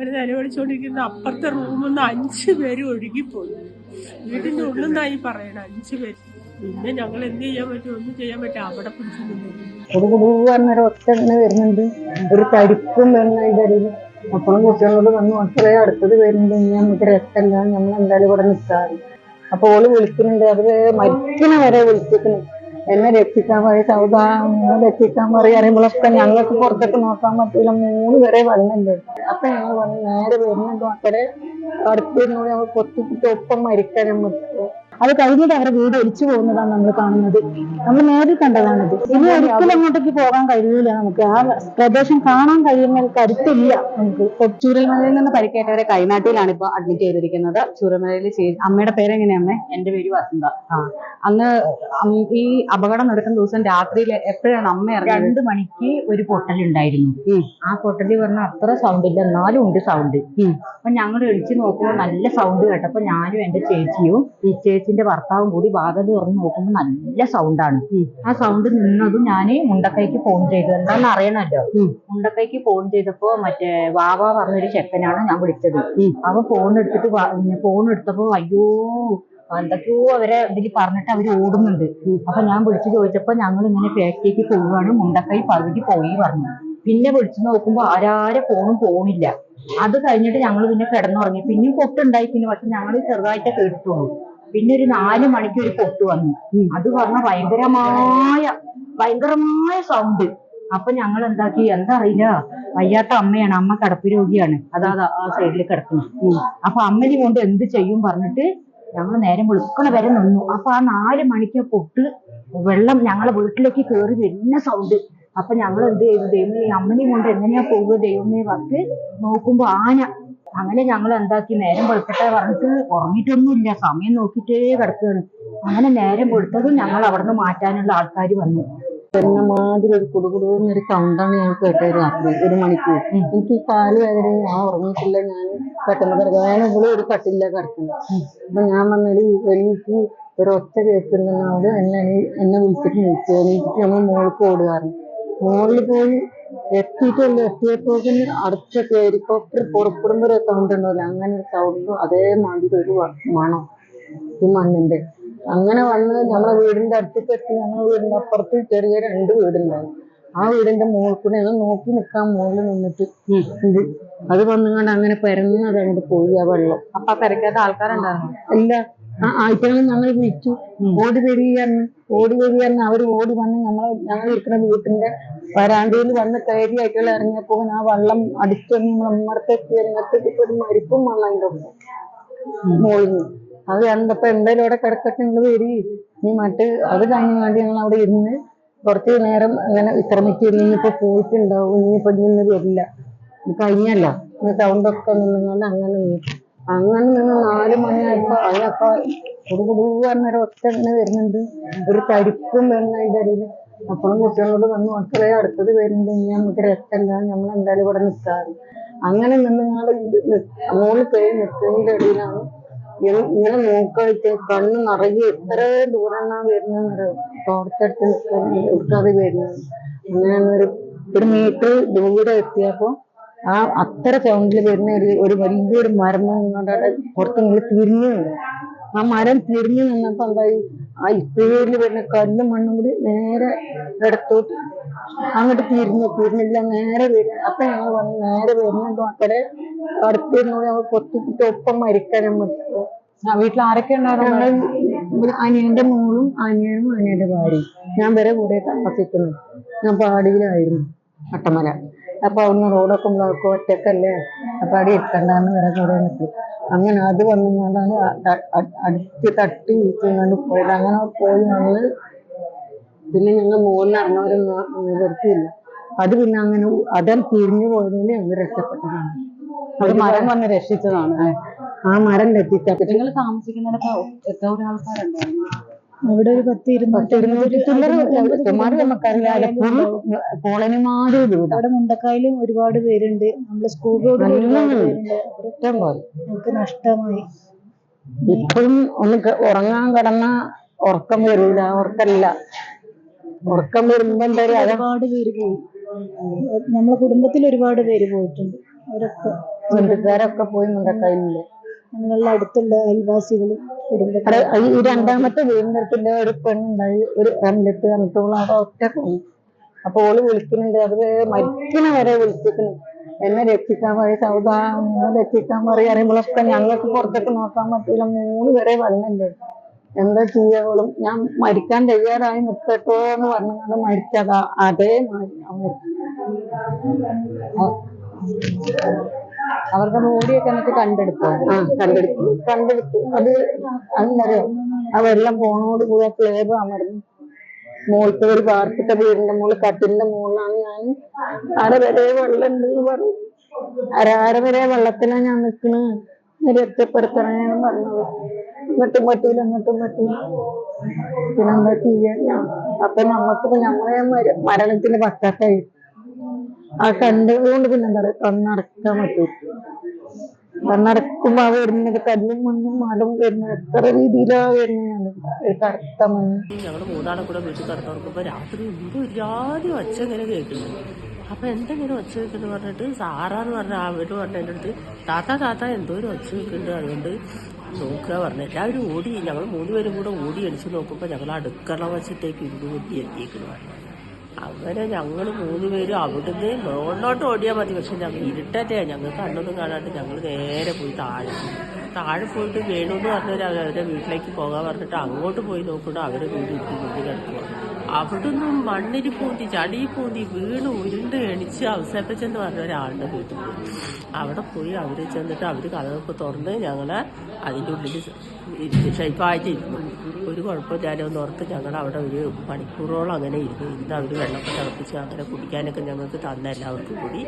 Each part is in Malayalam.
അങ്ങനെ നിലവിളിച്ചുകൊണ്ടിരിക്കുന്ന അപ്പുറത്തെ റൂമിൽ നിന്ന് അഞ്ച് പേര് ഒഴുകിപ്പോയി. വീട്ടിന്റെ ഉള്ളിൽ നിന്നായി പറയണ അഞ്ച് പേര്. പിന്നെ ഞങ്ങൾ എന്ത് ചെയ്യാൻ പറ്റും? ഒന്നും ചെയ്യാൻ പറ്റും അവിടെ പിടിച്ചു നിന്നു പറഞ്ഞൊരു ഇങ്ങനെ വരുന്നുണ്ട്. ഒരു തരിപ്പും വരുന്ന ഇടയിൽ അപ്പോഴും കുട്ടികളോട് വന്ന് മക്കളെ അടുത്തത് വരുന്നുണ്ട്. ഇനി നമുക്ക് രക്തമില്ല നമ്മൾ എന്തായാലും ഇവിടെ നിൽക്കാറ്. അപ്പൊ ഓൾ വിളിക്കുന്നുണ്ട്. അത് മരിക്കണ വരെ വിളിച്ചിരിക്കുന്നു. എന്നെ രക്ഷിക്കാൻ പറയും സൗദാ എന്നെ രക്ഷിക്കാൻ പറയും. അറിയുമ്പോഴൊക്കെ ഞങ്ങൾക്ക് പുറത്തേക്ക് നോക്കാൻ പറ്റില്ല മൂന്ന് പേരെ വന്നിട്ടുണ്ട്. അപ്പൊ ഞങ്ങൾ വന്ന് നേരെ വരുന്നുണ്ട്. മക്കളെ അടുത്തിരുന്നോട് ഞങ്ങൾ കൊത്തിപ്പിട്ട് ഒപ്പം മരിക്കാൻ നമുക്ക് അത് കഴിഞ്ഞിട്ട് അവരുടെ വീട് ഒലിച്ചു പോകുന്നതാണ് നമ്മൾ കാണുന്നത്. നമ്മൾ നേരിൽ കണ്ടതാണത് ഇനി ഒരിക്കലും അങ്ങോട്ടേക്ക് പോകാൻ കഴിയില്ല നമുക്ക്. ആ പ്രദേശം കാണാൻ കഴിയുന്ന കരുത്തില്ല നമുക്ക്. ചൂരൽമലയിൽ നിന്ന് പരിക്കേറ്റവരെ കൈനാട്ടിയിലാണ് ഇപ്പൊ അഡ്മിറ്റ് ചെയ്തിരിക്കുന്നത്. ചൂരൽമലയിൽ അമ്മയുടെ പേരെങ്ങനെയാ അമ്മേ? എന്റെ പേര് വസന്ത. ആ. അന്ന് ഈ അപകടം നടക്കുന്ന ദിവസം രാത്രിയിൽ എപ്പോഴാണ് അമ്മ ഇറങ്ങിയത്? രണ്ട് മണിക്ക് ഒരു പൊട്ടലുണ്ടായിരുന്നു. ഉണ്ടായിരുന്നു ആ പൊട്ടലിൽ പറഞ്ഞാൽ അത്ര സൗണ്ട് ഇല്ല. എന്നാലും ഉണ്ട് സൗണ്ട് അപ്പൊ ഞങ്ങൾ ഒഴിച്ചു നോക്കുമ്പോൾ നല്ല സൗണ്ട് കേട്ടപ്പോ ഞാനും എന്റെ ചേച്ചിയും ഈ ചേച്ചിന്റെ ഭർത്താവും കൂടി വാതിൽ തുറന്ന് നോക്കുമ്പോൾ നല്ല സൗണ്ടാണ് ആ സൗണ്ട് നിന്നതും ഞാൻ മുണ്ടക്കൈക്ക് ഫോൺ ചെയ്തു. എന്താന്ന് അറിയണല്ലോ മുണ്ടക്കൈക്ക് ഫോൺ ചെയ്തപ്പോ മറ്റേ വാവ പറഞ്ഞൊരു ചെക്കനാണ് ഞാൻ വിളിച്ചത്. അവ ഫോൺ എടുത്തിട്ട് ഫോൺ എടുത്തപ്പോ അയ്യോ എന്തൊക്കെയോ അവരെ ഇതിൽ പറഞ്ഞിട്ട് അവർ ഓടുന്നുണ്ട്. അപ്പൊ ഞാൻ വിളിച്ചു ചോദിച്ചപ്പോ ഞങ്ങൾ ഇങ്ങനെ ഫാക്ടറിക്ക് പോവുകയാണ് മുണ്ടക്കൈ പകുതി പോയി പറഞ്ഞു. പിന്നെ വിളിച്ചു നോക്കുമ്പോ ആരാരെ ഫോണും പോണില്ല. അത് കഴിഞ്ഞിട്ട് ഞങ്ങൾ പിന്നെ കിടന്നുറങ്ങി. പിന്നെയും പൊട്ടുണ്ടായി പിന്നെ പക്ഷെ ഞങ്ങൾ ചെറുതായിട്ട് കേട്ടിട്ടുള്ളൂ. പിന്നെ ഒരു നാല് മണിക്ക് ഒരു പൊട്ട് വന്നു. അത് പറഞ്ഞ ഭയങ്കരമായ ഭയങ്കരമായ സൗണ്ട് അപ്പൊ ഞങ്ങൾ എന്താക്കി എന്താ അറിയില്ല. വയ്യാത്ത അമ്മയാണ്. അമ്മ കിടപ്പ് രോഗിയാണ്. അതാ ആ സൈഡിൽ കിടക്കുന്നത് അപ്പൊ അമ്മനെ കൊണ്ട് എന്ത് ചെയ്യും പറഞ്ഞിട്ട് ഞങ്ങൾ നേരം വെളുക്കണ വരെ നിന്നു. അപ്പൊ ആ നാല് മണിക്ക് പൊട്ട് വെള്ളം ഞങ്ങളെ വീട്ടിലേക്ക് കയറി വരുന്ന സൗണ്ട് അപ്പൊ ഞങ്ങൾ എന്ത് ചെയ്തു? ദൈവമേ അമ്മനെയും കൊണ്ട് എങ്ങനെയാ പോകുക? ദൈവമേ പറഞ്ഞിട്ട് നോക്കുമ്പോ ആന അങ്ങനെ ഞങ്ങൾ എന്താക്കി? നേരം വെളുക്കട്ടെ പറഞ്ഞിട്ട് ഉറങ്ങിയിട്ടൊന്നുമില്ല. സമയം നോക്കിയിട്ടേ കിടക്കുകയാണ്. അങ്ങനെ നേരം വെളുത്തതും ഞങ്ങൾ അവിടുന്ന് മാറ്റാനുള്ള ആൾക്കാർ വന്നു. വരുന്ന മാതിരി ഒരു കുടുകുടുന്നൊരു സൗണ്ടാണ് ഞാൻ കേട്ടത് രാത്രി ഒരു മണിക്കൂർ എനിക്ക് ഈ കാൽ വേദന ഞാൻ ഉറങ്ങിയിട്ടില്ല. ഞാൻ പെട്ടെന്ന് കിടക്കുക ഞാൻ ഇവിടെ ഒരു കട്ടില്ല കിടക്കുന്നത് അപ്പൊ ഞാൻ വന്നൊരു എനിക്ക് ഒരു ഒറ്റ കേൾക്കുന്നുണ്ട് എന്നെ എന്നെ വിളിച്ചിട്ട് വിളിച്ചു എനിക്ക് നമ്മൾ മോൾക്ക് ഓടുകയാണ് മോളിൽ പോയി എത്തിയിട്ടല്ല എത്തിയപ്പോഴത്തേന് അടുത്ത ഹെലികോപ്റ്റർ പുറപ്പെടുമ്പോ ഒരു സൗണ്ട് ഉണ്ടാവില്ല അങ്ങനെ ഒരു സൗണ്ടും അതേമാതിരി ഒരു മണം ഈ മണ്ണിന്റെ. അങ്ങനെ വന്ന് നമ്മളെ വീടിന്റെ അടുത്തേക്ക് എത്തി. ഞങ്ങളെ വീടിന്റെ അപ്പുറത്ത് ചെറിയ രണ്ട് വീടുണ്ടായിരുന്നു. ആ വീടിന്റെ മുകളിൽ കൂടെ ഞങ്ങൾ നോക്കി നിൽക്കാൻ മുകളിൽ നിന്നിട്ട് ഇത് അത് വന്നുകൊണ്ട് അങ്ങനെ പരന്നത് അങ്ങോട്ട് പോയി ആ വെള്ളം. അപ്പൊ പെരക്കാത്ത ആൾക്കാരുണ്ടായിരുന്നു? ഇല്ല. ആ ആഴ്ചകളിൽ ഞങ്ങൾ വിളിച്ചു ഓടി വരികയാണ് ഓടി വരികയാണ് അവർ ഓടി വന്ന് ഞങ്ങൾ ഞങ്ങൾ ഇരിക്കുന്ന വീട്ടിന്റെ വരാന്തയിൽ വന്ന് കയറി ആയിട്ടുള്ള ഇറങ്ങിയപ്പോ ആ വള്ളം അടിച്ചു വരുന്നത്തേക്ക് ഇപ്പൊ ഒരു മരിപ്പും വന്നു മോളിൽ നിന്ന് അത് കണ്ടപ്പോ എന്തായാലും അവിടെ കിടക്കട്ടെ നിങ്ങൾ വരി. നീ മറ്റ് അത് കഴിഞ്ഞ് വേണ്ടി ഞങ്ങൾ അവിടെ ഇരുന്ന് കുറച്ച് നേരം അങ്ങനെ വിശ്രമിച്ച് ഇനിയിപ്പോ പോയിട്ടുണ്ടാവും. ഇനിയിപ്പോ ഇന്ന് വരില്ല. കഴിഞ്ഞല്ലോ. സൗണ്ട് ഒക്കെ നിന്നുകൊണ്ട് അങ്ങനെ നിന്നു. അങ്ങനെ നിന്ന് നാല് മണിയായപ്പോ അതിനൊക്കെ കുടുകുടു എന്നൊരു ഒച്ച ഇങ്ങനെ വരുന്നുണ്ട്. ഒരു തരിപ്പും വരുന്ന അതിന്റെ ഇടയിൽ അപ്പോഴും കുട്ടികളോട് വന്ന് മക്കളെ അടുത്തത് വരുന്നുണ്ട്. ഇനി നമുക്ക് രസമല്ല നമ്മൾ എന്തായാലും ഇവിടെ നിൽക്കാറ് അങ്ങനെ നിന്നുങ്ങൾ മൂന്ന് പേര് നിൽക്കുന്നതിന്റെ ഇടയിലാണ് ഇങ്ങനെ നോക്കായിട്ട് കണ്ണ് നിറയെ എത്ര ദൂരമാണ് വരുന്നത് തോട്ടത്ത് നിൽക്കാതെ വരുന്നത്. അങ്ങനെ ഒരു ഒരു മീറ്റർ ദൂരെ എത്തിയപ്പോ ആ അത്ര സൗണ്ടിൽ വരുന്ന ഒരു ഒരു വലിയൊരു മരം നിന്നുകൊണ്ട് അവിടെ പുറത്തിങ്ങനെ തിരിഞ്ഞു നിന്നു ആ മരം തിരിഞ്ഞു നിന്നപ്പോ എന്തായി ആ ഇപ്പേരിൽ വരുന്ന കല്ലും മണ്ണും കൂടി നേരെ ഇടത്തോട്ട് അങ്ങോട്ട് തിരിഞ്ഞു തിരിഞ്ഞില്ല നേരെ വരും. അപ്പൊ ഞങ്ങൾ പറഞ്ഞു നേരെ വരുന്നുണ്ട് മക്കളെ. അടുത്തിരുന്നോട് ഞങ്ങൾ കൊത്തിട്ട് ഒപ്പം മരിക്കാൻ ആ വീട്ടിൽ ആരൊക്കെ ഉണ്ടായിരുന്നു? അനിയന്റെ മോളും അനിയനും അനിയന്റെ ഭാര്യയും. ഞാൻ വരെ കൂടെ താമസിക്കുന്നു. ഞാൻ പാടിയിലായിരുന്നു അട്ടമല. അപ്പൊ അവിടുന്ന് റോഡൊക്കെ ബ്ലോക്ക് ഒറ്റക്കല്ലേ? അപ്പൊ അവിടെ ഇരിക്കണ്ടെന്ന് വരെ കൂടെ നിൽക്കും അങ്ങനെ അത് വന്നുകൊണ്ടാണ് അടുത്ത് തട്ടി വീട്ടിൽ പോയത്. അങ്ങനെ പോയി ഞങ്ങൾ പിന്നെ ഞങ്ങൾ മുകളിൽ ഇറങ്ങാനൊരു നിവർത്തിയില്ല അത് പിന്നെ അങ്ങനെ അതം തിരിഞ്ഞു പോയതുകൊണ്ട് ഞങ്ങൾ രക്ഷപ്പെട്ടതാണ്. അത് മരം വന്ന് രക്ഷിച്ചതാണ്. ആ മരം തെറ്റിച്ച നിങ്ങൾ താമസിക്കുന്നിടത്ത് എത്ര ആൾക്കാരുണ്ടായിരുന്നു അവിടെ ഒരു പത്ത് ഇരുന്നൂറ്റി അവിടെ മുണ്ടക്കായലും ഒരുപാട് പേരുണ്ട്. നമ്മുടെ സ്കൂൾ റോഡ് നമുക്ക് നഷ്ടമായി. ഇപ്പോഴും ഒന്ന് ഉറങ്ങാൻ കിടന്ന ഉറക്കം വരൂല. ഉറക്കല്ല. ഉറക്കം വരുമ്പോ ഒരുപാട് പേര് പോയി. നമ്മളെ കുടുംബത്തിൽ ഒരുപാട് പേര് പോയിട്ടുണ്ട്. അവരൊക്കെ. ബന്ധുക്കാരൊക്കെ പോയി മുണ്ടക്കയില്ലേ. ഞങ്ങളുടെ അടുത്തുള്ള അയൽവാസികൾ ഈ രണ്ടാമത്തെ വീടിന്റെ അടുത്തിന്റെ ഒരു പെണ്ണുണ്ടായി ഒരു രണ്ടിട്ട് രണ്ടോളം അവിടെ ഒറ്റ പോയി അപ്പൊ ഓൾ വിളിക്കുന്നുണ്ട് അത് മരിക്കണ വരെ വിളിച്ചിരിക്കുന്നു എന്നെ രക്ഷിക്കാൻ പറയും സൗദാ എന്നെ രക്ഷിക്കാൻ പറയും. അറിയുമ്പോഴൊക്കെ ഞങ്ങൾക്ക് പുറത്തേക്ക് നോക്കാൻ പറ്റില്ല മൂന്ന് വരെ വെള്ളമുണ്ട് എന്താ ചെയ്യാവളും ഞാൻ മരിക്കാൻ തയ്യാറായി നിൽക്കട്ടോ എന്ന് പറഞ്ഞാൽ മരിച്ചതാ അതേ മാതിരി. അവരുടെ ബോഡിയൊക്കെ എന്നിട്ട് കണ്ടെടുക്കും ആ കണ്ടെടുത്തു. കണ്ടെടുത്തു. അത് അതെന്നറിയോ ആ വെള്ളം പോണോട് കൂടി സ്ലേബ് അമർന്നു മോളത്തെ ഒരു വാർപ്പിട്ട വീടിന്റെ മുകളിൽ കട്ടിലിന്റെ മുകളിലാണ് ഞാൻ. അര വരെ വെള്ളം ഉണ്ടെന്ന് പറഞ്ഞു. അര അര വരെ വെള്ളത്തിലാണ് ഞാൻ നിൽക്കണ്? ഞാൻ പറഞ്ഞത്. ഇങ്ങോട്ടും പറ്റൂല ഇങ്ങോട്ടും പറ്റൂല. പിന്നെന്താ ചെയ്യാ ഞാൻ അപ്പൊ നമ്മക്കിപ്പോ നമ്മളെ മര- മരണത്തിന്റെ പശ്ചാത്തായി ആ കണ്ടതുകൊണ്ട് പിന്നെ എന്താ പറയാ കണ്ണടക്കാൻ പറ്റും കണ്ണടക്കുമ്പോ വരുന്നത് കല്ലും മണ്ണും മടും വരുന്നത് എത്ര രീതിയിലാ വരുന്നതാണ് ഒരു കറുത്ത മണ്ണ്. ഞങ്ങൾ മൂന്നാളും കൂടെ വീട്ടിൽ കിടന്നുറങ്ങുമ്പോൾ രാത്രി എന്തോ ഒരുപാട് ഒച്ച ഇങ്ങനെ കേൾക്കുന്നു. അപ്പൊ എന്തെങ്കിലും ഒച്ച വെക്കുന്നു പറഞ്ഞിട്ട് സാറാന്ന് പറഞ്ഞ അവർ പറഞ്ഞ എന്റെ അടുത്ത് താത്ത താത്ത എന്തോ ഒരു ഒച്ച വെക്കുന്നുണ്ട് അതുകൊണ്ട് നോക്കുക പറഞ്ഞു. എല്ലാവരും ഓടി ഞങ്ങൾ മൂന്നുപേരും കൂടെ ഓടി അടിച്ച് നോക്കുമ്പോൾ ഞങ്ങൾ അടുക്കള വശത്തേക്ക് ഇടുകൂട്ടി എത്തിയേക്കുന്നു പറഞ്ഞു. അങ്ങനെ ഞങ്ങൾ മൂന്നുപേരും അവിടുന്ന് മുകളിലോട്ട് ഓടിയാൽ മതി. പക്ഷെ ഞങ്ങൾ ഇരുട്ടത്തെയാണ് ഞങ്ങൾക്ക് കണ്ണൊന്നും കാണാണ്ട് ഞങ്ങൾ നേരെ പോയി താഴെ. താഴെ പോയിട്ട് വേണു എന്ന് പറഞ്ഞവർ അവരുടെ വീട്ടിലേക്ക് പോകാൻ പറഞ്ഞിട്ട് അങ്ങോട്ട് പോയി നോക്കുമ്പോൾ അവരെ വീട് ഇട്ട് മുന്നിൽ കിടക്കുക അവിടുന്ന് മണ്ണിൽ പൂന്തി ചടി പൂന്തി വീണ് ഉരുണ്ട് എണിച്ച് അവസരപ്പിച്ചെന്ന് പറഞ്ഞ വീട്ടിൽ പോയി. അവിടെ പോയി അവർ ചെന്നിട്ട് അവർ കഥകൊക്കെ തുറന്ന് ഞങ്ങളെ അതിന്റെ ഉള്ളിൽ ഷൈപ്പായിട്ട് ഇരുന്നു ഒരു കുഴപ്പമില്ലാലോ ഓർത്ത് ഞങ്ങൾ അവിടെ ഒരു മണിക്കൂറോളം അങ്ങനെ ഇരുന്നു ഇന്ന് അവർ വെള്ളമൊക്കെ തിളപ്പിച്ച് അങ്ങനെ കുടിക്കാനൊക്കെ ഞങ്ങൾക്ക് തന്ന എല്ലാവർക്കും കൂടി.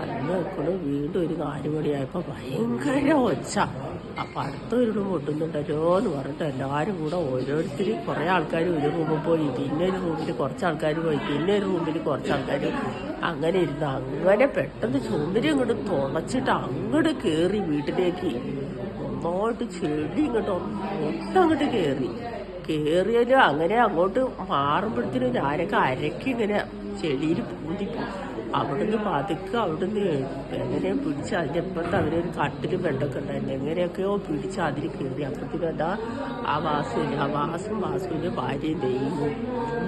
അന്ന് വെക്കണു വീണ്ടും ഒരു നാല് മണിയായപ്പോൾ ഭയങ്കര ഒച്ച. അപ്പം അടുത്ത ഒരു റൂം പൊട്ടുന്നുണ്ടല്ലോ എന്ന് പറഞ്ഞിട്ട് എല്ലാവരും കൂടെ ഓരോരുത്തർ കുറേ ആൾക്കാർ ഒരു റൂമിൽ പോയി പിന്നെ ഒരു റൂമിൽ കുറച്ച് ആൾക്കാർ പോയി പിന്നെ ഒരു റൂമിൽ കുറച്ച് ആൾക്കാർ അങ്ങനെ ഇരുന്ന് അങ്ങനെ പെട്ടെന്ന് ചുമരി അങ്ങോട്ട് തുളച്ചിട്ട് അങ്ങോട്ട് കയറി വീട്ടിലേക്ക്. ഒന്നോട്ട് ചെടി ഇങ്ങോട്ട് അങ്ങോട്ട് കയറി കയറിയാലും അങ്ങനെ അങ്ങോട്ട് മാറുമ്പോഴത്തേനും ഞാനൊക്കെ അരക്കി ഇങ്ങനെ ചെടിയിൽ പൂന്തിപ്പോയി അവിടുന്ന് പതുക്കെ അവിടുന്ന് എങ്ങനെയോ പിടിച്ച് അതിന്റെ ഇപ്പുറത്ത് അവരൊരു കട്ടിലും വെള്ളമൊക്കെ ഉണ്ടായിരുന്നു എങ്ങനെയൊക്കെയോ പിടിച്ച് അതിൽ കയറി. അപ്പത്തിനും എന്താ ആ വാസുവിന് ആ വാസും വാസുവിന്റെ ഭാര്യയും ദൈവവും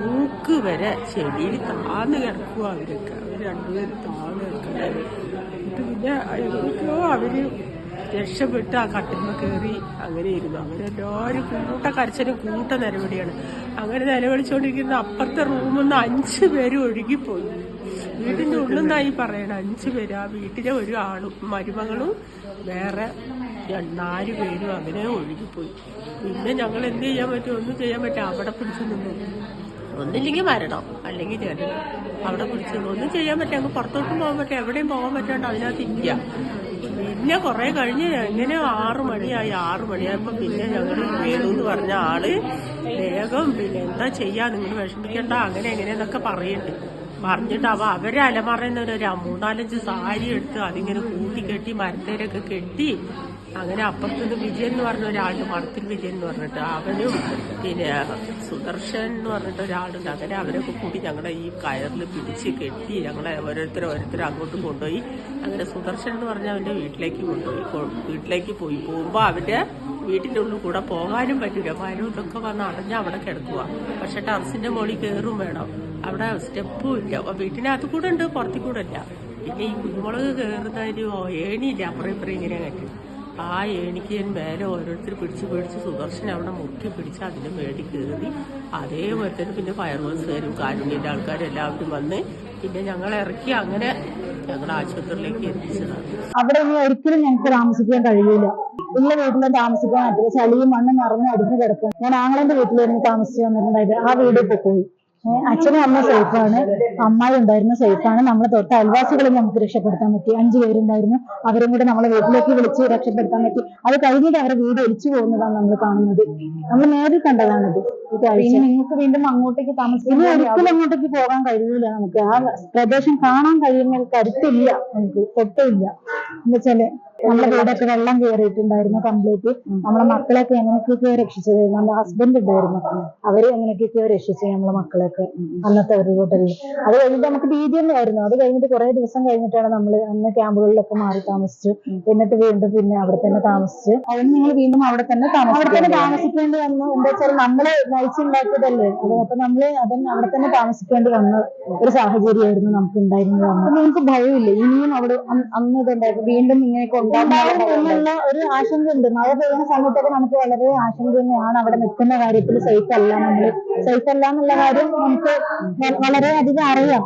മൂക്ക് വരെ ചെടിയിൽ താന്ന് കിടക്കുക അവരൊക്കെ. അവർ രണ്ടുപേരും താന്ന് കിടക്കുന്നത് എന്നിട്ട് പിന്നെ അവർ രക്ഷപ്പെട്ട് ആ കട്ടിന്മ കയറി. അങ്ങനെ ഇരുന്നു അങ്ങനെ എല്ലാവരും കൂട്ട കരച്ചിലും കൂട്ട നിലവിളിയാണ് അങ്ങനെ നിലവിളിച്ചുകൊണ്ടിരിക്കുന്ന അപ്പുറത്തെ റൂമിൽ നിന്ന് അഞ്ച് പേര് ഒഴുകിപ്പോയി. വീട്ടിന്റെ ഉള്ളിൽ നിന്നായി പറയണം അഞ്ച് പേര്. ആ വീട്ടിലെ ഒരു ആളും മരുമകളും വേറെ നാല് പേരും അങ്ങനെ ഒഴുകിപ്പോയി. പിന്നെ ഞങ്ങൾ എന്ത് ചെയ്യാൻ പറ്റും? ഒന്നും ചെയ്യാൻ പറ്റും അവിടെ പിടിച്ചു നിന്നു. ഒന്നില്ലെങ്കിൽ മരണം അല്ലെങ്കിൽ ജനനം അവിടെ പിടിച്ചു ഒന്നും ചെയ്യാൻ പറ്റില്ല. അങ്ങ് പുറത്തോട്ടും പോകാൻ പറ്റില്ല. എവിടെയും പോകാൻ പറ്റാണ്ട് അതിനകത്ത് ഇല്ല പിന്നെ കുറെ കഴിഞ്ഞ് എങ്ങനെ ആറു മണിയായി. ആറു മണിയായപ്പോ പിന്നെ ഞങ്ങൾ വേണു എന്ന് പറഞ്ഞ ആൾ വേഗം പിന്നെ എന്താ ചെയ്യാ? നിങ്ങൾ വിഷമിക്കണ്ട. അങ്ങനെ എങ്ങനെയെന്നൊക്കെ പറയുന്നുണ്ട് പറഞ്ഞിട്ട് അവ അവരെ അലമറയുന്ന ഒരു മൂന്നാലഞ്ച് സാരി എടുത്ത് അതിങ്ങനെ കൂട്ടിക്കെട്ടി മരത്തേരൊക്കെ കെട്ടി അങ്ങനെ അപ്പുറത്തുനിന്ന് വിജയൻ എന്ന് പറഞ്ഞ ഒരാളുണ്ട് മടത്തിൽ വിജയൻ എന്ന് പറഞ്ഞിട്ട്. അവനും പിന്നെ സുദർശൻ എന്ന് പറഞ്ഞിട്ട് ഒരാളുണ്ട്. അങ്ങനെ അവരൊക്കെ കൂടി ഞങ്ങളുടെ ഈ കയറിൽ പിടിച്ച് കെട്ടി ഞങ്ങളെ ഓരോരുത്തർ ഓരോരുത്തർ അങ്ങോട്ട് കൊണ്ടുപോയി. അങ്ങനെ സുദർശൻ എന്ന് പറഞ്ഞ അവന്റെ വീട്ടിലേക്ക് കൊണ്ടുപോയി. വീട്ടിലേക്ക് പോയി. പോകുമ്പോൾ അവന്റെ വീട്ടിന്റെ ഉള്ളിൽ കൂടെ പോകാനും പറ്റില്ല മരം ഇതൊക്കെ വന്ന് അടഞ്ഞ് അവിടെ കിടക്കുക പക്ഷെ ടെറസിന്റെ മുകളിൽ കയറും വേണം. അവിടെ സ്റ്റെപ്പും ഇല്ല. വീട്ടിനകത്ത് കൂടെ ഉണ്ട് പുറത്തു കൂടെ ഇല്ല. പിന്നെ ഈ കുരുമുളക് കയറുന്നതിന് ഏണിയില്ല. അപ്പുറം ഇപ്പുറം ഇങ്ങനെ കെട്ടി. ആ ഏണിക്ക് ഞാൻ മേലെ ഓരോരുത്തർ പിടിച്ച് പിടിച്ച് സുദർശൻ അവിടെ മുക്കി പിടിച്ച് അതിന് മേടി കയറി. അതേപോലെ തന്നെ പിന്നെ ഫയർവർക്സുകാരും കാരുണ്യന്റെ ആൾക്കാരും എല്ലാവരും വന്ന് പിന്നെ ഞങ്ങൾ ഇറക്കി അങ്ങനെ ഞങ്ങൾ ആശുപത്രിയിലേക്ക് എത്തിച്ചതാണ്. അവിടെ ഇനി ഒരിക്കലും ഞങ്ങൾക്ക് താമസിക്കാൻ കഴിയില്ല ഉള്ള വീട്ടിലും താമസിക്കാൻ പറ്റില്ല. ചളിയും മണ്ണും നിറഞ്ഞ് അടിഞ്ഞു കിടക്കും ഞാൻ ആങ്ങളന്റെ വീട്ടിലായിരുന്നു താമസിച്ചു വന്നിട്ടുണ്ടായത്. ആ വീട് പോയി. അച്ഛനും അമ്മ സേഫാണ്. അമ്മായി ഉണ്ടായിരുന്നു സേഫാണ്. നമ്മളെ തൊട്ട അയൽവാസികളെ നമുക്ക് രക്ഷപ്പെടുത്താൻ പറ്റി. അഞ്ചു പേരുണ്ടായിരുന്നു. അവരും കൂടെ നമ്മളെ വീട്ടിലേക്ക് വിളിച്ച് രക്ഷപ്പെടുത്താൻ പറ്റി. അത് കഴിഞ്ഞിട്ട് അവരെ വീട് ഒലിച്ചു പോകുന്നതാണ് നമ്മൾ കാണുന്നത്. നമ്മൾ നേരിൽ കണ്ടതാണിത് ഇനി നിങ്ങൾക്ക് വീണ്ടും അങ്ങോട്ടേക്ക് ഇനി താമസിക്കാൻ ഒരിക്കലും അങ്ങോട്ടേക്ക് പോകാൻ കഴിയൂല നമുക്ക്. ആ പ്രദേശം കാണാൻ കഴിയുന്ന കരുത്തില്ല നമുക്ക്. തൊട്ടില്ല എന്ന് വെച്ചാൽ നമ്മളെ വീടൊക്കെ വെള്ളം കയറിയിട്ടുണ്ടായിരുന്നു കംപ്ലീറ്റ്. നമ്മളെ മക്കളെയൊക്കെ എങ്ങനെയൊക്കെയോ രക്ഷിച്ചത്. നമ്മുടെ ഹസ്ബൻഡ് ഉണ്ടായിരുന്നു. അവർ എങ്ങനെയൊക്കെയോ രക്ഷിച്ചു നമ്മളെ മക്കളൊക്കെ അന്നത്തെ ഒരു ഹോട്ടലിൽ അത് കഴിഞ്ഞിട്ട് നമുക്ക് ഭീതി തന്നെയായിരുന്നു അത് കഴിഞ്ഞിട്ട് കുറെ ദിവസം കഴിഞ്ഞിട്ടാണ് നമ്മൾ അന്ന് ക്യാമ്പുകളിലൊക്കെ മാറി താമസിച്ചു. എന്നിട്ട് വീണ്ടും പിന്നെ അവിടെ തന്നെ താമസിച്ചു. അതിന് നിങ്ങൾ വീണ്ടും അവിടെ തന്നെ അവിടെ തന്നെ താമസിക്കും താമസിക്കേണ്ടി വന്നു. എന്താ വെച്ചാൽ നമ്മൾ നയിച്ചുണ്ടാക്കിയതല്ലേ? അത് അപ്പൊ നമ്മൾ അതന്നെ അവിടെ തന്നെ താമസിക്കേണ്ടി വന്ന ഒരു സാഹചര്യമായിരുന്നു നമുക്ക് ഉണ്ടായിരുന്നത് അന്ന്. നിങ്ങൾക്ക് ഭയമില്ല? ഇനിയും അവിടെ അന്ന് അന്ന് ഇതുണ്ടായിരുന്നു. വീണ്ടും ഇങ്ങനെയൊക്കെ ഉണ്ടാകും ഉണ്ടാവും എന്നുള്ള ഒരു ആശങ്ക ഉണ്ട് മഴ പെയ്യുന്ന സമയത്തൊക്കെ നമുക്ക് വളരെ ആശങ്ക തന്നെയാണ് അവിടെ നിൽക്കുന്ന കാര്യത്തിൽ സേഫ് അല്ല നമ്മൾ സേഫ് അല്ല എന്നുള്ള കാര്യം നമുക്ക് വ- വളരെ അധികം അറിയാം.